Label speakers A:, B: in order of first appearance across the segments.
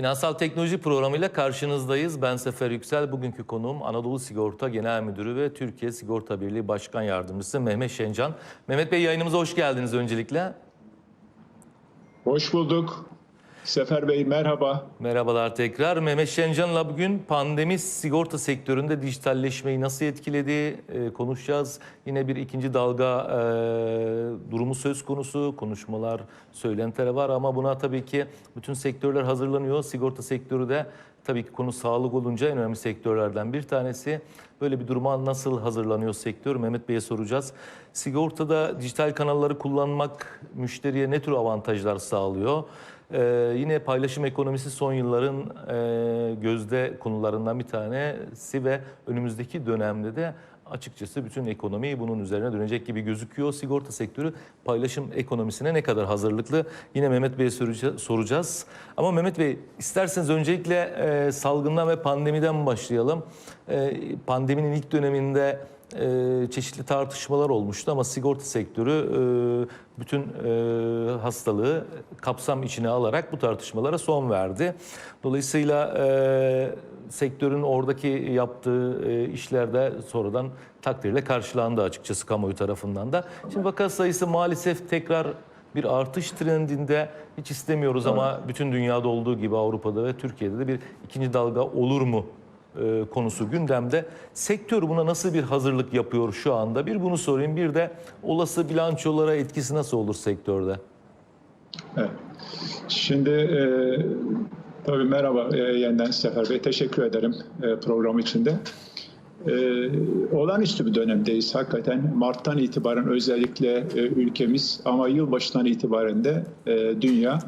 A: Finansal Teknoloji Programı ile karşınızdayız. Ben Sefer Yüksel. Bugünkü konuğum Anadolu Sigorta Genel Müdürü ve Türkiye Sigorta Birliği Başkan Yardımcısı Mehmet Şencan. Mehmet Bey yayınımıza hoş geldiniz öncelikle.
B: Hoş bulduk. Sefer Bey merhaba.
A: Merhabalar tekrar. Mehmet Şencan'la bugün pandemi sigorta sektöründe dijitalleşmeyi nasıl etkiledi e, konuşacağız. Yine bir ikinci dalga e, durumu söz konusu. Konuşmalar, söylentiler var ama buna tabii ki bütün sektörler hazırlanıyor. Sigorta sektörü de tabii ki konu sağlık olunca en önemli sektörlerden bir tanesi. Böyle bir duruma nasıl hazırlanıyor sektör? Mehmet Bey'e soracağız. Sigortada dijital kanalları kullanmak müşteriye ne tür avantajlar sağlıyor? Ee, yine paylaşım ekonomisi son yılların e, gözde konularından bir tanesi ve önümüzdeki dönemde de açıkçası bütün ekonomi bunun üzerine dönecek gibi gözüküyor. Sigorta sektörü paylaşım ekonomisine ne kadar hazırlıklı? Yine Mehmet Bey'e soracağız. Ama Mehmet Bey isterseniz öncelikle e, salgından ve pandemiden başlayalım. E, pandeminin ilk döneminde e, çeşitli tartışmalar olmuştu ama sigorta sektörü e, bütün e, hastalığı kapsam içine alarak bu tartışmalara son verdi. Dolayısıyla e, sektörün oradaki yaptığı e, işlerde sonradan takdirle karşılandı açıkçası kamuoyu tarafından da. Şimdi vaka sayısı maalesef tekrar bir artış trendinde hiç istemiyoruz ama bütün dünyada olduğu gibi Avrupa'da ve Türkiye'de de bir ikinci dalga olur mu e, konusu gündemde. Sektör buna nasıl bir hazırlık yapıyor şu anda? Bir bunu sorayım. Bir de olası bilançolara etkisi nasıl olur sektörde?
B: Evet. Şimdi e, tabii merhaba e, yeniden Sefer Bey. Teşekkür ederim e, program içinde. E, olağanüstü bir dönemdeyiz. Hakikaten Mart'tan itibaren özellikle e, ülkemiz ama yılbaşından itibaren de e, dünya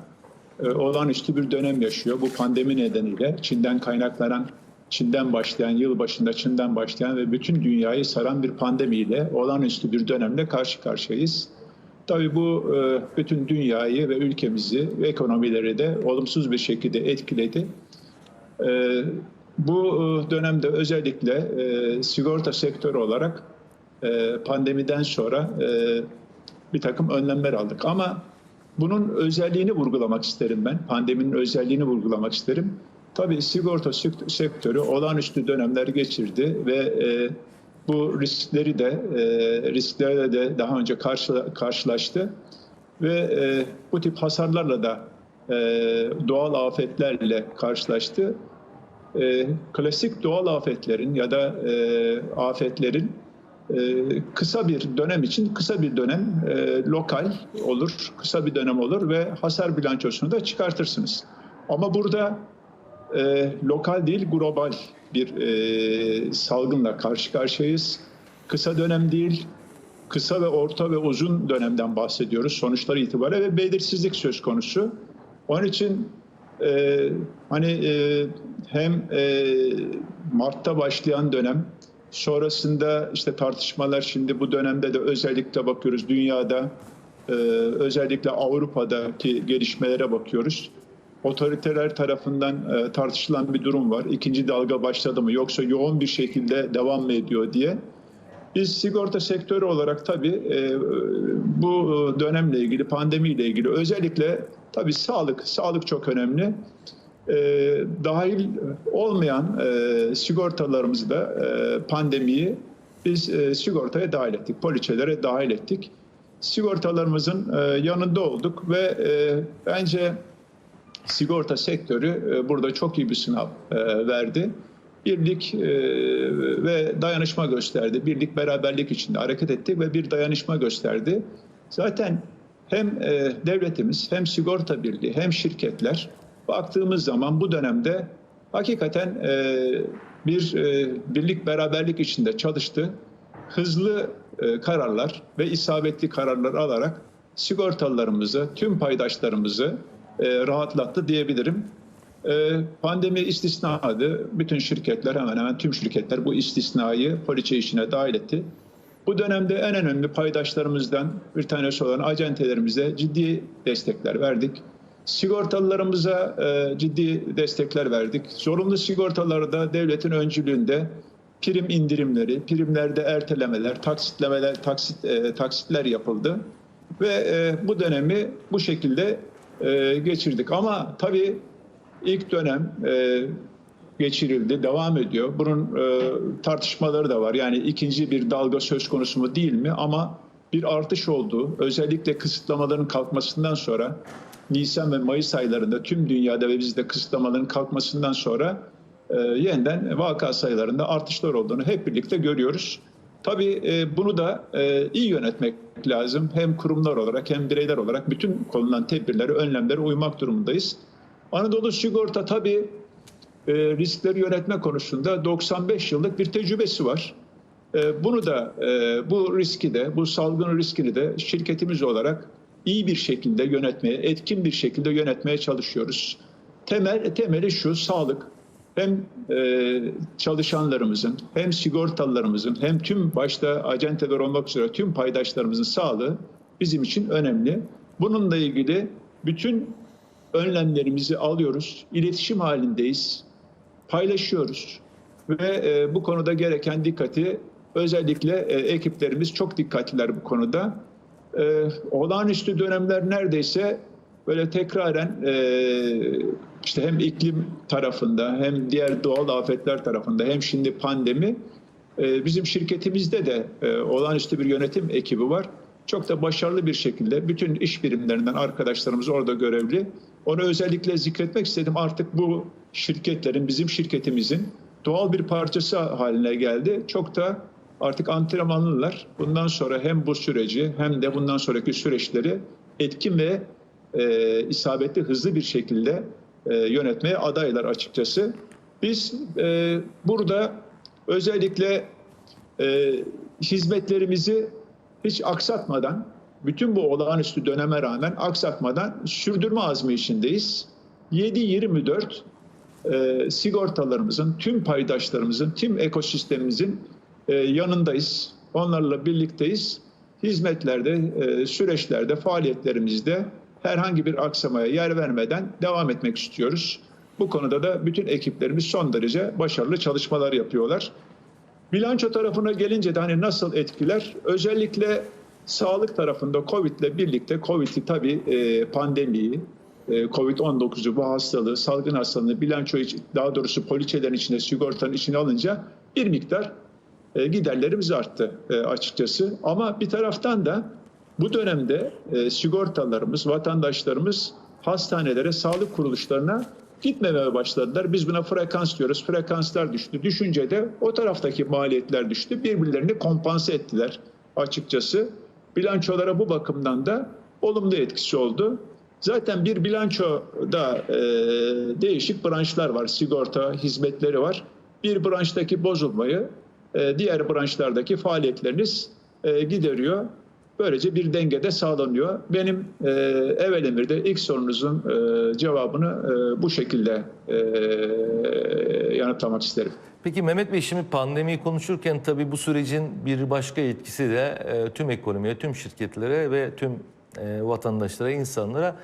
B: e, olağanüstü bir dönem yaşıyor. Bu pandemi nedeniyle Çin'den kaynaklanan Çin'den başlayan, yıl başında Çin'den başlayan ve bütün dünyayı saran bir pandemiyle olağanüstü bir dönemle karşı karşıyayız. Tabii bu e, bütün dünyayı ve ülkemizi ve ekonomileri de olumsuz bir şekilde etkiledi. E, Bu e, dönemde özellikle sigorta sektörü olarak pandemiden sonra bir takım önlemler aldık. Ama bunun özelliğini vurgulamak isterim ben. Pandeminin özelliğini vurgulamak isterim. Tabii sigorta sekt- sektörü olağanüstü dönemler geçirdi ve e, bu riskleri de e, risklerle de daha önce karşı, karşılaştı ve e, bu tip hasarlarla da e, doğal afetlerle karşılaştı. E, klasik doğal afetlerin ya da e, afetlerin e, kısa bir dönem için kısa bir dönem e, lokal olur, kısa bir dönem olur ve hasar bilançosunu da çıkartırsınız. Ama burada e, lokal değil global bir e, salgınla karşı karşıyayız. Kısa dönem değil, kısa ve orta ve uzun dönemden bahsediyoruz sonuçları itibariyle ve belirsizlik söz konusu. Onun için e, hani e, hem e, Mart'ta başlayan dönem sonrasında işte tartışmalar şimdi bu dönemde de özellikle bakıyoruz dünyada e, özellikle Avrupa'daki gelişmelere bakıyoruz otoriteler tarafından e, tartışılan bir durum var. İkinci dalga başladı mı yoksa yoğun bir şekilde devam mı ediyor diye. Biz sigorta sektörü olarak tabii e, bu dönemle ilgili, pandemiyle ilgili özellikle tabii sağlık, sağlık çok önemli. E, dahil olmayan e, sigortalarımızı da e, pandemiyi biz e, sigortaya dahil ettik, poliçelere dahil ettik. Sigortalarımızın e, yanında olduk ve e, bence sigorta sektörü e, burada çok iyi bir sınav e, verdi. Birlik e, ve dayanışma gösterdi. Birlik beraberlik içinde hareket etti ve bir dayanışma gösterdi. Zaten hem devletimiz hem sigorta birliği hem şirketler baktığımız zaman bu dönemde hakikaten bir birlik beraberlik içinde çalıştı. Hızlı kararlar ve isabetli kararlar alarak sigortalılarımızı, tüm paydaşlarımızı e, rahatlattı diyebilirim. E, pandemi istisnadı. Bütün şirketler hemen hemen tüm şirketler bu istisnayı poliçe işine dahil etti. Bu dönemde en önemli paydaşlarımızdan bir tanesi olan acentelerimize ciddi destekler verdik. Sigortalılarımıza e, ciddi destekler verdik. Zorunlu sigortalarda devletin öncülüğünde prim indirimleri, primlerde ertelemeler, taksitlemeler, taksit, taksitler yapıldı. Ve bu dönemi bu şekilde e, geçirdik. Ama tabii ilk dönem e, geçirildi, devam ediyor. Bunun e, tartışmaları da var. Yani ikinci bir dalga söz konusu mu değil mi? Ama bir artış olduğu, özellikle kısıtlamaların kalkmasından sonra Nisan ve Mayıs aylarında tüm dünyada ve bizde kısıtlamaların kalkmasından sonra e, yeniden vaka sayılarında artışlar olduğunu hep birlikte görüyoruz. Tabii e, bunu da e, iyi yönetmek lazım. Hem kurumlar olarak hem bireyler olarak bütün konulan tedbirleri, önlemlere uymak durumundayız. Anadolu Sigorta tabii e, riskleri yönetme konusunda 95 yıllık bir tecrübesi var. Bunu da bu riski de bu salgın riskini de şirketimiz olarak iyi bir şekilde yönetmeye, etkin bir şekilde yönetmeye çalışıyoruz. Temel temeli şu sağlık. Hem e, çalışanlarımızın, hem sigortalılarımızın, hem tüm başta acenteler olmak üzere tüm paydaşlarımızın sağlığı bizim için önemli. Bununla ilgili bütün önlemlerimizi alıyoruz, iletişim halindeyiz, paylaşıyoruz ve e, bu konuda gereken dikkati özellikle e, ekiplerimiz çok dikkatliler bu konuda. E, olağanüstü dönemler neredeyse böyle tekraren e, işte hem iklim tarafında hem diğer doğal afetler tarafında hem şimdi pandemi e, bizim şirketimizde de e, olağanüstü bir yönetim ekibi var. Çok da başarılı bir şekilde bütün iş birimlerinden arkadaşlarımız orada görevli. Onu özellikle zikretmek istedim. Artık bu şirketlerin, bizim şirketimizin doğal bir parçası haline geldi. Çok da artık antrenmanlılar. Bundan sonra hem bu süreci hem de bundan sonraki süreçleri etkin ve e, isabetli, hızlı bir şekilde e, yönetmeye adaylar açıkçası. Biz e, burada özellikle e, hizmetlerimizi hiç aksatmadan, bütün bu olağanüstü döneme rağmen aksatmadan sürdürme azmi içindeyiz. 7-24 e, sigortalarımızın, tüm paydaşlarımızın, tüm ekosistemimizin e, yanındayız. Onlarla birlikteyiz. Hizmetlerde, e, süreçlerde, faaliyetlerimizde herhangi bir aksamaya yer vermeden devam etmek istiyoruz. Bu konuda da bütün ekiplerimiz son derece başarılı çalışmalar yapıyorlar. Bilanço tarafına gelince de hani nasıl etkiler? Özellikle sağlık tarafında Covid ile birlikte Covid'i tabii e, pandemiyi, e, Covid-19'u bu hastalığı, salgın hastalığını bilanço daha doğrusu poliçelerin içine, sigortanın içine alınca bir miktar e, giderlerimiz arttı açıkçası. Ama bir taraftan da bu dönemde e, sigortalarımız, vatandaşlarımız hastanelere, sağlık kuruluşlarına gitmemeye başladılar. Biz buna frekans diyoruz. Frekanslar düştü. Düşünce de o taraftaki maliyetler düştü. Birbirlerini kompanse ettiler açıkçası. Bilançolara bu bakımdan da olumlu etkisi oldu. Zaten bir bilançoda e, değişik branşlar var. Sigorta hizmetleri var. Bir branştaki bozulmayı e, diğer branşlardaki faaliyetleriniz e, gideriyor. Böylece bir dengede sağlanıyor. Benim e, evvel emirde ilk sorunuzun e, cevabını e, bu şekilde e, yanıtlamak isterim.
A: Peki Mehmet Bey şimdi pandemiyi konuşurken tabii bu sürecin bir başka etkisi de e, tüm ekonomiye, tüm şirketlere ve tüm e, vatandaşlara, insanlara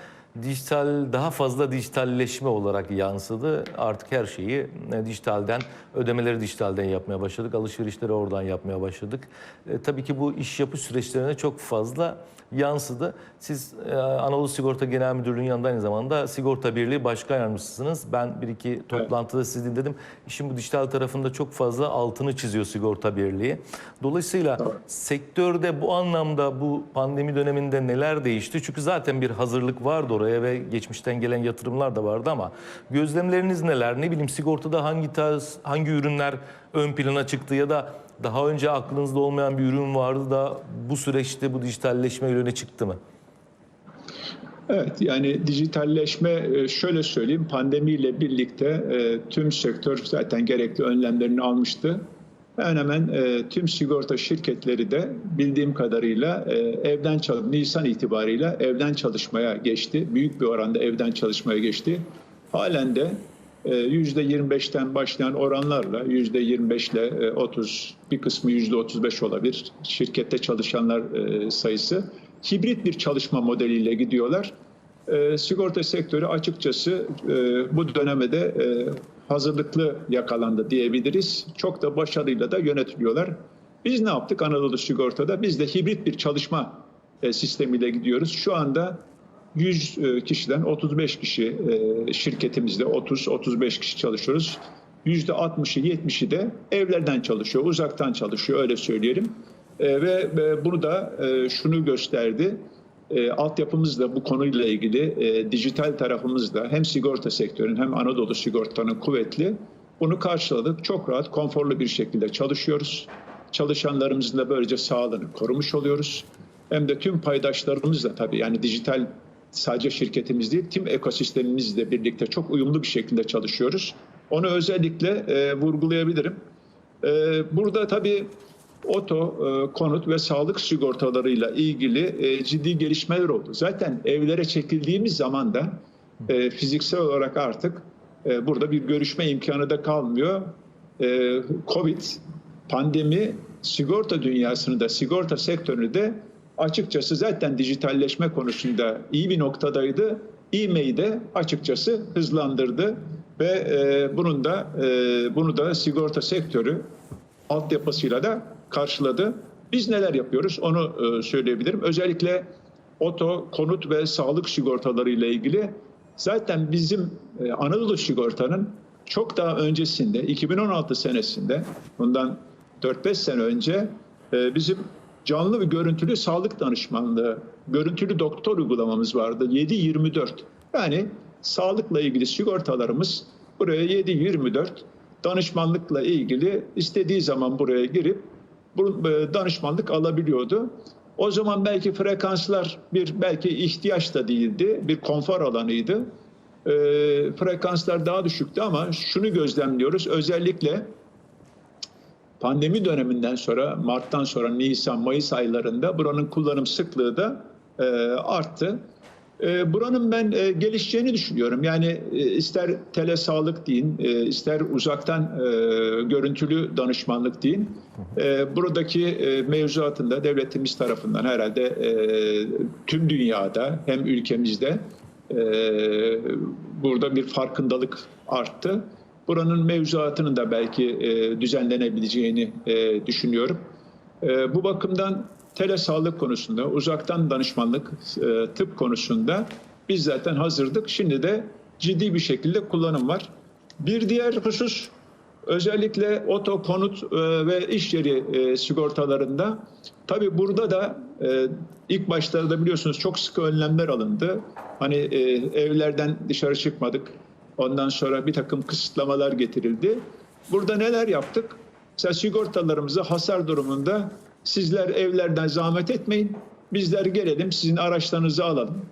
A: dijital daha fazla dijitalleşme olarak yansıdı. Artık her şeyi e, dijitalden, ödemeleri dijitalden yapmaya başladık. Alışverişleri oradan yapmaya başladık. E, tabii ki bu iş yapı süreçlerine çok fazla yansıdı. Siz e, Anadolu Sigorta Genel Müdürlüğü'nün yanında aynı zamanda Sigorta Birliği Başkan Yardımcısınız. Ben bir iki toplantıda sizi dinledim. İşin bu dijital tarafında çok fazla altını çiziyor Sigorta Birliği. Dolayısıyla sektörde bu anlamda bu pandemi döneminde neler değişti? Çünkü zaten bir hazırlık vardı oraya ve geçmişten gelen yatırımlar da vardı ama gözlemleriniz neler? Ne bileyim sigortada hangi tarz, hangi ürünler ön plana çıktı ya da daha önce aklınızda olmayan bir ürün vardı da bu süreçte bu dijitalleşme öne çıktı mı?
B: Evet yani dijitalleşme e, şöyle söyleyeyim pandemiyle birlikte e, tüm sektör zaten gerekli önlemlerini almıştı. Hemen hemen e, tüm sigorta şirketleri de bildiğim kadarıyla evden çalış Nisan itibarıyla evden çalışmaya geçti. Büyük bir oranda evden çalışmaya geçti. Halen de %25'ten başlayan oranlarla %25 ile 30 bir kısmı %35 olabilir şirkette çalışanlar sayısı hibrit bir çalışma modeliyle gidiyorlar. E, sigorta sektörü açıkçası e, bu dönemde e, hazırlıklı yakalandı diyebiliriz. Çok da başarıyla da yönetiliyorlar. Biz ne yaptık Anadolu Sigorta'da? Biz de hibrit bir çalışma e, sistemiyle gidiyoruz. Şu anda 100 e, kişiden 35 kişi e, şirketimizde 30-35 kişi çalışıyoruz. %60'ı 70'i de evlerden çalışıyor, uzaktan çalışıyor öyle söyleyelim. Ve bunu da şunu gösterdi. E, altyapımız da bu konuyla ilgili e, dijital tarafımız da hem sigorta sektörünün hem Anadolu sigortanın kuvvetli. Bunu karşıladık. Çok rahat, konforlu bir şekilde çalışıyoruz. Çalışanlarımızın da böylece sağlığını korumuş oluyoruz. Hem de tüm paydaşlarımızla tabii yani dijital sadece şirketimiz değil, tüm ekosistemimizle birlikte çok uyumlu bir şekilde çalışıyoruz. Onu özellikle e, vurgulayabilirim. E, burada tabii oto, e, konut ve sağlık sigortalarıyla ilgili e, ciddi gelişmeler oldu. Zaten evlere çekildiğimiz zaman da e, fiziksel olarak artık burada bir görüşme imkanı da kalmıyor. Covid, pandemi sigorta dünyasını da sigorta sektörünü de açıkçası zaten dijitalleşme konusunda iyi bir noktadaydı. E-mail de açıkçası hızlandırdı ve e, bunun da bunu da sigorta sektörü altyapısıyla da karşıladı. Biz neler yapıyoruz onu e, söyleyebilirim. Özellikle oto, konut ve sağlık sigortaları ile ilgili zaten bizim e, Anadolu Sigorta'nın çok daha öncesinde 2016 senesinde bundan 4-5 sene önce e, bizim canlı ve görüntülü sağlık danışmanlığı, görüntülü doktor uygulamamız vardı 7-24. Yani sağlıkla ilgili sigortalarımız buraya 7-24 danışmanlıkla ilgili istediği zaman buraya girip danışmanlık alabiliyordu. O zaman belki frekanslar bir belki ihtiyaç da değildi, bir konfor alanıydı. E, frekanslar daha düşüktü ama şunu gözlemliyoruz özellikle pandemi döneminden sonra Mart'tan sonra Nisan, Mayıs aylarında buranın kullanım sıklığı da e, arttı. E, buranın ben e, gelişeceğini düşünüyorum. Yani e, ister telesağlık deyin, e, ister uzaktan görüntülü danışmanlık deyin. Buradaki mevzuatında devletimiz tarafından herhalde tüm dünyada hem ülkemizde burada bir farkındalık arttı. Buranın mevzuatının da belki düzenlenebileceğini düşünüyorum. Bu bakımdan telesağlık konusunda, uzaktan danışmanlık, e, tıp konusunda biz zaten hazırdık. Şimdi de ciddi bir şekilde kullanım var. Bir diğer husus özellikle oto, konut e, ve iş yeri e, sigortalarında tabii burada da e, ilk başlarda biliyorsunuz çok sıkı önlemler alındı. Hani e, evlerden dışarı çıkmadık. Ondan sonra bir takım kısıtlamalar getirildi. Burada neler yaptık? Mesela sigortalarımıza hasar durumunda sizler evlerden zahmet etmeyin. Bizler gelelim sizin araçlarınızı alalım.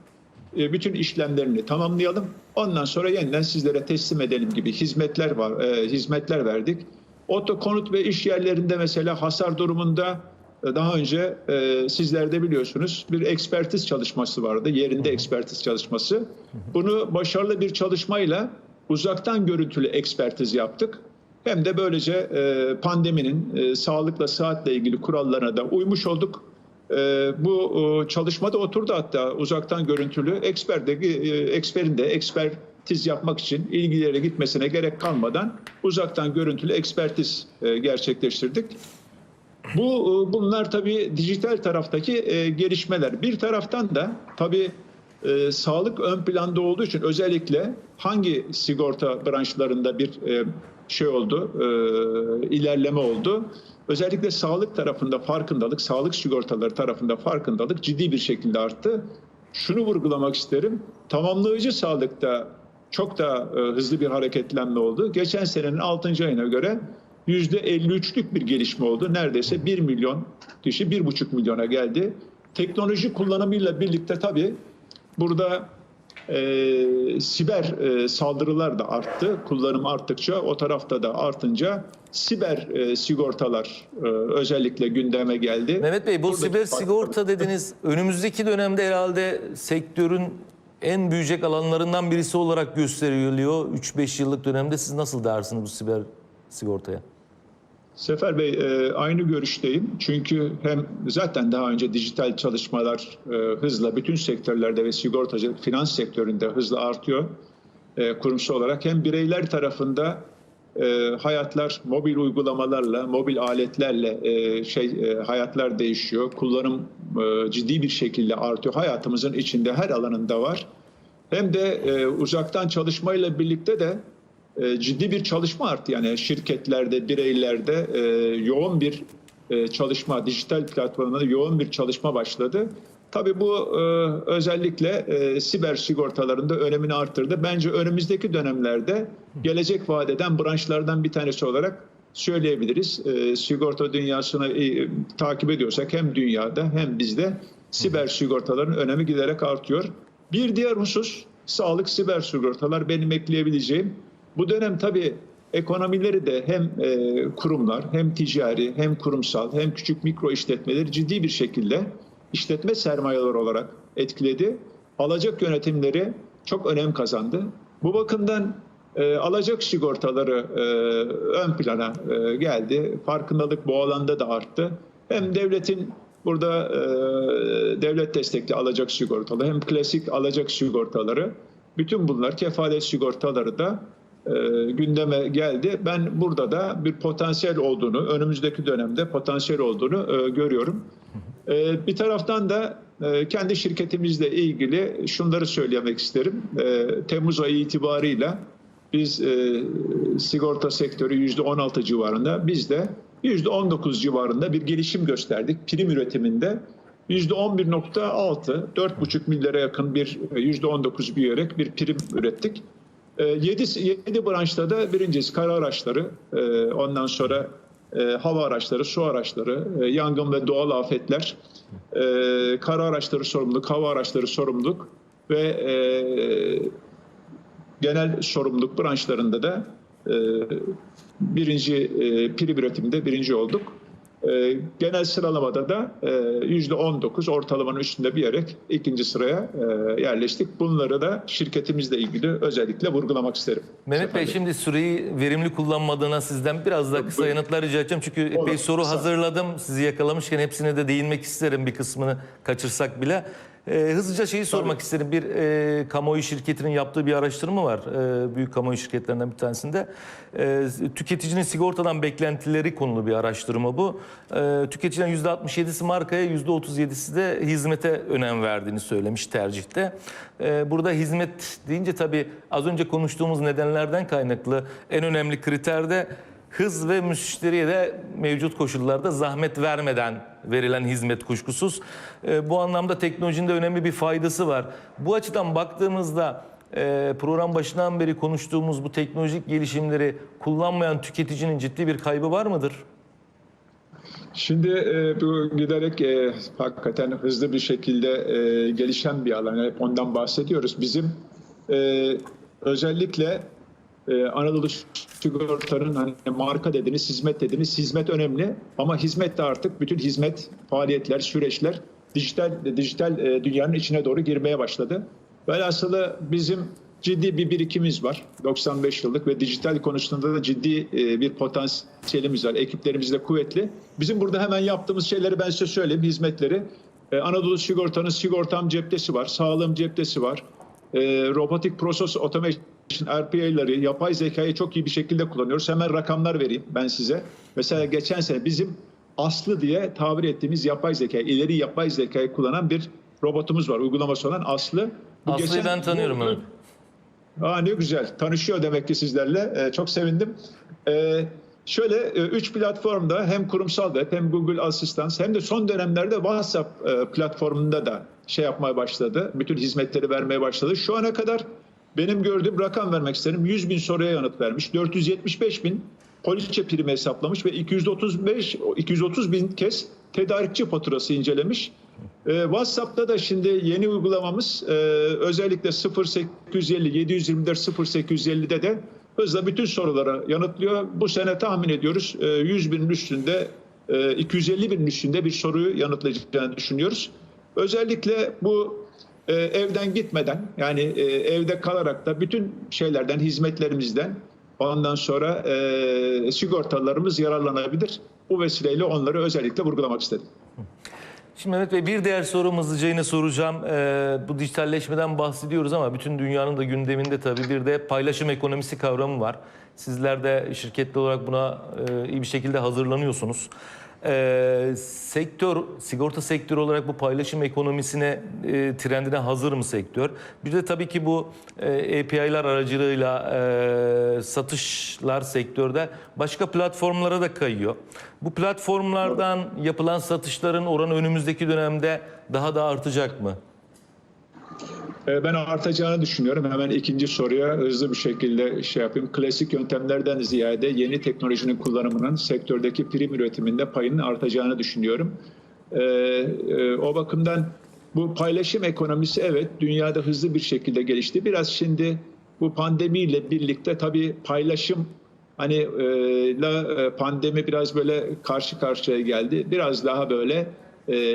B: E, Bütün işlemlerini tamamlayalım. Ondan sonra yeniden sizlere teslim edelim gibi hizmetler var, e, hizmetler verdik. Oto konut ve iş yerlerinde mesela hasar durumunda e, daha önce e, sizler de biliyorsunuz bir ekspertiz çalışması vardı. Yerinde ekspertiz çalışması. Bunu başarılı bir çalışmayla uzaktan görüntülü ekspertiz yaptık. Hem de böylece e, pandeminin e, sağlıkla sıhhatle ilgili kurallarına da uymuş olduk. E, bu çalışmada oturdu hatta uzaktan görüntülü eksper de, eksperin de ekspertiz yapmak için ilgilere gitmesine gerek kalmadan uzaktan görüntülü ekspertiz gerçekleştirdik. Bu bunlar tabii dijital taraftaki gelişmeler. Bir taraftan da tabii e, sağlık ön planda olduğu için özellikle hangi sigorta branşlarında bir e, şey oldu, e, ilerleme oldu. Özellikle sağlık tarafında farkındalık, sağlık sigortaları tarafında farkındalık ciddi bir şekilde arttı. Şunu vurgulamak isterim. Tamamlayıcı sağlıkta çok daha e, hızlı bir hareketlenme oldu. Geçen senenin 6. ayına göre %53'lük bir gelişme oldu. Neredeyse 1 milyon kişi 1,5 milyona geldi. Teknoloji kullanımıyla birlikte tabii burada e, siber e, saldırılar da arttı. Kullanım arttıkça o tarafta da artınca siber e, sigortalar e, özellikle gündeme geldi.
A: Mehmet Bey bu
B: Buradaki
A: siber sigorta dediniz. Önümüzdeki dönemde herhalde sektörün en büyüyecek alanlarından birisi olarak gösteriliyor. 3-5 yıllık dönemde siz nasıl dersiniz bu siber sigortaya?
B: Sefer Bey e, aynı görüşteyim. Çünkü hem zaten daha önce dijital çalışmalar e, hızla bütün sektörlerde ve sigortacı finans sektöründe hızla artıyor. E, kurumsal olarak hem bireyler tarafında hayatlar mobil uygulamalarla, mobil aletlerle şey hayatlar değişiyor. Kullanım ciddi bir şekilde artıyor. Hayatımızın içinde her alanında var. Hem de uzaktan çalışmayla birlikte de ciddi bir çalışma arttı. Yani şirketlerde, bireylerde e, yoğun bir e, çalışma, dijital platformlarda yoğun bir çalışma başladı. Tabii bu e, özellikle e, siber sigortalarında önemini arttırdı. Bence önümüzdeki dönemlerde gelecek vadeden branşlardan bir tanesi olarak söyleyebiliriz. E, sigorta dünyasını e, takip ediyorsak hem dünyada hem bizde siber sigortaların önemi giderek artıyor. Bir diğer husus sağlık siber sigortalar benim ekleyebileceğim. Bu dönem tabii ekonomileri de hem e, kurumlar hem ticari hem kurumsal hem küçük mikro işletmeleri ciddi bir şekilde işletme sermayeleri olarak etkiledi. Alacak yönetimleri çok önem kazandı. Bu bakımdan e, alacak sigortaları e, ön plana e, geldi. Farkındalık bu alanda da arttı. Hem devletin burada e, devlet destekli alacak sigortalı hem klasik alacak sigortaları bütün bunlar kefalet sigortaları da gündeme geldi. Ben burada da bir potansiyel olduğunu, önümüzdeki dönemde potansiyel olduğunu e, görüyorum. E, bir taraftan da e, kendi şirketimizle ilgili şunları söylemek isterim. E, Temmuz ayı itibarıyla biz e, sigorta sektörü yüzde 16 civarında, biz de yüzde 19 civarında bir gelişim gösterdik prim üretiminde. Yüzde 11.6, 4,5 milyara yakın bir e, yüzde 19 büyüyerek bir prim ürettik. 7, 7 branşta da birincisi kara araçları, e, ondan sonra e, hava araçları, su araçları, e, yangın ve doğal afetler, e, kara araçları sorumluluk, hava araçları sorumluluk ve e, genel sorumluluk branşlarında da birinci prim üretiminde birinci olduk. E, genel sıralamada da e, yüzde 19 ortalamanın üstünde bir yerek ikinci sıraya e, yerleştik. Bunları da şirketimizle ilgili özellikle vurgulamak isterim.
A: Mehmet Bey şimdi süreyi verimli kullanmadığına sizden biraz daha kısa yanıtlar rica edeceğim. Çünkü epey soru hazırladım. Sizi yakalamışken hepsine de değinmek isterim bir kısmını kaçırsak bile. Ee, hızlıca şeyi sormak isterim. Bir e, kamuoyu şirketinin yaptığı bir araştırma var. E, büyük kamuoyu şirketlerinden bir tanesinde. E, tüketicinin sigortadan beklentileri konulu bir araştırma bu. E, tüketicilerin %67'si markaya, %37'si de hizmete önem verdiğini söylemiş tercihte. E, burada hizmet deyince tabii az önce konuştuğumuz nedenlerden kaynaklı en önemli kriter de hız ve müşteriye de mevcut koşullarda zahmet vermeden verilen hizmet kuşkusuz. E, bu anlamda teknolojinin de önemli bir faydası var. Bu açıdan baktığımızda e, program başından beri konuştuğumuz bu teknolojik gelişimleri kullanmayan tüketicinin ciddi bir kaybı var mıdır?
B: Şimdi e, bu giderek e, hakikaten hızlı bir şekilde e, gelişen bir alan. Hep ondan bahsediyoruz. Bizim e, özellikle e, Anadolu Sigorta'nın hani marka dediniz, hizmet dediniz. Hizmet önemli ama hizmet de artık bütün hizmet, faaliyetler, süreçler dijital dijital e, dünyanın içine doğru girmeye başladı. Velhasılı bizim ciddi bir birikimimiz var. 95 yıllık ve dijital konusunda da ciddi e, bir potansiyelimiz var. Ekiplerimiz de kuvvetli. Bizim burada hemen yaptığımız şeyleri ben size söyleyeyim, hizmetleri. E, Anadolu Sigorta'nın sigortam ceptesi var, sağlığım ceptesi var. Robotic Process Automation RPA'ları, yapay zekayı çok iyi bir şekilde kullanıyoruz. Hemen rakamlar vereyim ben size. Mesela geçen sene bizim Aslı diye tabir ettiğimiz yapay zeka, ileri yapay zekayı kullanan bir robotumuz var. Uygulaması olan Aslı. Bu
A: Aslı'yı
B: geçen-
A: ben tanıyorum Mehmet.
B: Aa, ne güzel. Tanışıyor demek ki sizlerle. Ee, çok sevindim. Ee, şöyle e, üç platformda hem kurumsal web hem Google Assistant hem de son dönemlerde WhatsApp e, platformunda da şey yapmaya başladı. Bütün hizmetleri vermeye başladı. Şu ana kadar benim gördüğüm rakam vermek isterim. 100 bin soruya yanıt vermiş. 475 bin poliçe primi hesaplamış ve 235 230 bin kez tedarikçi faturası incelemiş. Ee, WhatsApp'ta da şimdi yeni uygulamamız e, özellikle 0850 724 0850'de de hızla bütün sorulara yanıtlıyor. Bu sene tahmin ediyoruz e, 100 binin üstünde e, 250 binin üstünde bir soruyu yanıtlayacağını düşünüyoruz. Özellikle bu e, evden gitmeden yani e, evde kalarak da bütün şeylerden hizmetlerimizden ondan sonra e, sigortalarımız yararlanabilir. Bu vesileyle onları özellikle vurgulamak istedim.
A: Şimdi Mehmet Bey bir diğer sorum hızlıca yine soracağım. Ee, bu dijitalleşmeden bahsediyoruz ama bütün dünyanın da gündeminde tabii bir de paylaşım ekonomisi kavramı var. Sizler de şirketli olarak buna e, iyi bir şekilde hazırlanıyorsunuz. Ee, sektör, sigorta sektörü olarak bu paylaşım ekonomisine, e, trendine hazır mı sektör? Bir de tabii ki bu e, API'lar aracılığıyla e, satışlar sektörde başka platformlara da kayıyor. Bu platformlardan yapılan satışların oranı önümüzdeki dönemde daha da artacak mı?
B: E, Ben artacağını düşünüyorum. Hemen ikinci soruya hızlı bir şekilde şey yapayım. Klasik yöntemlerden ziyade yeni teknolojinin kullanımının sektördeki prim üretiminde payının artacağını düşünüyorum. E, e, O bakımdan bu paylaşım ekonomisi evet dünyada hızlı bir şekilde gelişti. Biraz şimdi bu pandemiyle birlikte tabii paylaşım hani e, la e, pandemi biraz böyle karşı karşıya geldi. Biraz daha böyle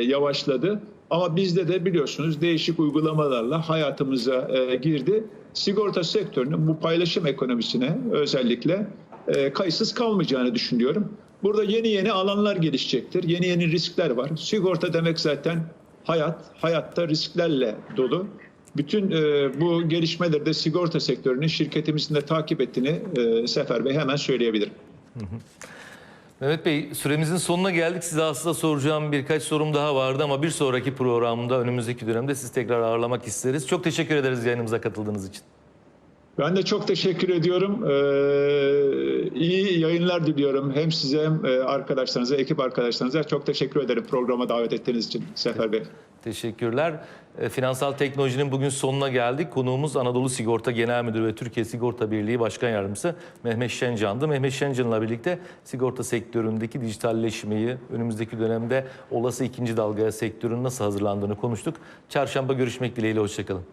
B: yavaşladı. Ama bizde de biliyorsunuz değişik uygulamalarla hayatımıza e, girdi. Sigorta sektörünün bu paylaşım ekonomisine özellikle e, kayıtsız kalmayacağını düşünüyorum. Burada yeni yeni alanlar gelişecektir. Yeni yeni riskler var. Sigorta demek zaten hayat, hayatta risklerle dolu. Bütün e, bu gelişmeleri de sigorta sektörünün şirketimizin de takip ettiğini e, Sefer Bey hemen söyleyebilirim.
A: Mehmet Bey süremizin sonuna geldik. Size aslında soracağım birkaç sorum daha vardı ama bir sonraki programda önümüzdeki dönemde sizi tekrar ağırlamak isteriz. Çok teşekkür ederiz yayınımıza katıldığınız için.
B: Ben de çok teşekkür ediyorum. Ee, iyi yayınlar diliyorum. Hem size hem e, arkadaşlarınıza, ekip arkadaşlarınıza çok teşekkür ederim programa davet ettiğiniz için Sefer Bey.
A: Teşekkürler. E, Finansal teknolojinin bugün sonuna geldik. Konuğumuz Anadolu Sigorta Genel Müdürü ve Türkiye Sigorta Birliği Başkan Yardımcısı Mehmet Şencan'dı. Mehmet Şencan'la birlikte sigorta sektöründeki dijitalleşmeyi, önümüzdeki dönemde olası ikinci dalgaya sektörün nasıl hazırlandığını konuştuk. Çarşamba görüşmek dileğiyle, hoşçakalın.